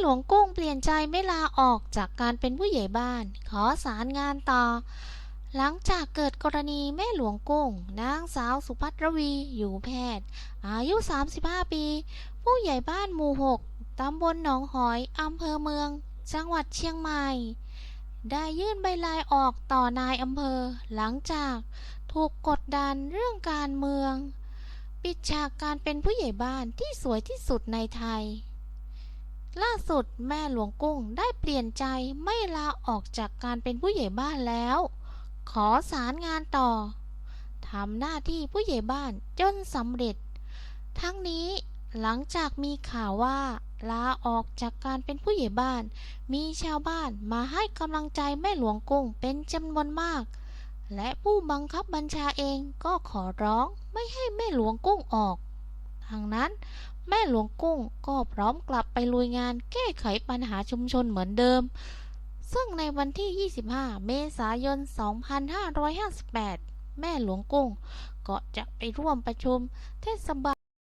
หลวงกุ้งเปลี่ยนใจไม่ลาออกจากการเป็นผู้ใหญ่บ้าน ขอสารงานต่อ หลังจากเกิดกรณีแม่หลวงกุ้ง นางสาวสุภัทรวีอยู่แพทย์ อายุ 35 ปี ผู้ใหญ่บ้านหมู่ 6 ตำบลหนองหอย อำเภอเมือง จังหวัดเชียงใหม่ ได้ยื่นใบลาออกต่อนายอำเภอ หลังจากถูกกดดันเรื่องการเมือง ปิดฉากการเป็นผู้ใหญ่บ้านที่สวยที่สุดในไทย ล่าสุดแม่หลวงกุ้งได้เปลี่ยนใจไม่ลาออกจากการเป็นผู้ใหญ่บ้านแล้ว ขอสารงานต่อทำหน้าที่ผู้ใหญ่บ้านจนสำเร็จ ทั้งนี้หลังจากมีข่าวว่า ลาออกจากการเป็นผู้ใหญ่บ้าน มีชาวบ้านมาให้กำลังใจแม่หลวงกุ้งเป็นจำนวนมาก และผู้บังคับบัญชาเองก็ขอร้องไม่ให้แม่หลวงกุ้งออก ทางนั้น แม่หลวงกุ้งก็พร้อมกลับไปลุยงานแก้ไขปัญหาชุมชนเหมือนเดิม ซึ่งในวันที่ 25 เมษายน 2558 แม่หลวงกุ้งก็จะไปร่วมประชุมเทศบาล